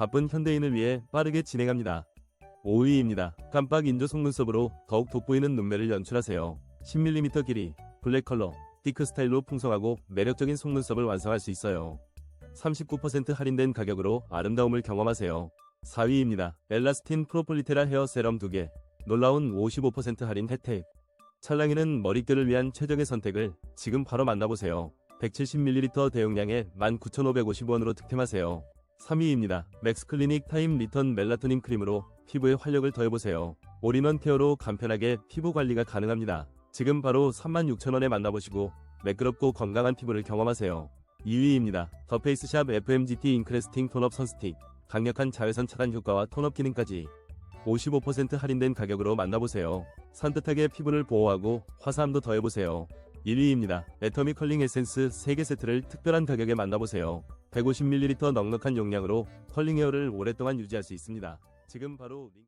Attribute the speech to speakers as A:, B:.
A: 바쁜 현대인을 위해 빠르게 진행합니다. 5위입니다. 깜빡 인조 속눈썹으로 더욱 돋보이는 눈매를 연출하세요. 10mm 길이, 블랙 컬러, 디크 스타일로 풍성하고 매력적인 속눈썹을 완성할 수 있어요. 39% 할인된 가격으로 아름다움을 경험하세요. 4위입니다. 엘라스틴 프로폴리테라 헤어 세럼 2개. 놀라운 55% 할인 혜택. 찰랑이는 머릿결을 위한 최적의 선택을 지금 바로 만나보세요. 170ml 대용량에 19,550원으로 득템하세요. 3위입니다. 맥스클리닉 타임 리턴 멜라토닌 크림으로 피부에 활력을 더해보세요. 올인원 케어로 간편하게 피부 관리가 가능합니다. 지금 바로 36,000원에 만나보시고 매끄럽고 건강한 피부를 경험하세요. 2위입니다. 더 페이스샵 FMGT 인크레스팅 톤업 선스틱. 강력한 자외선 차단 효과와 톤업 기능까지 55% 할인된 가격으로 만나보세요. 산뜻하게 피부를 보호하고 화사함도 더해보세요. 1위입니다. 애터미 컬링 에센스 3개 세트를 특별한 가격에 만나보세요. 150ml 넉넉한 용량으로 컬링 헤어를 오랫동안 유지할 수 있습니다. 지금 바로 링...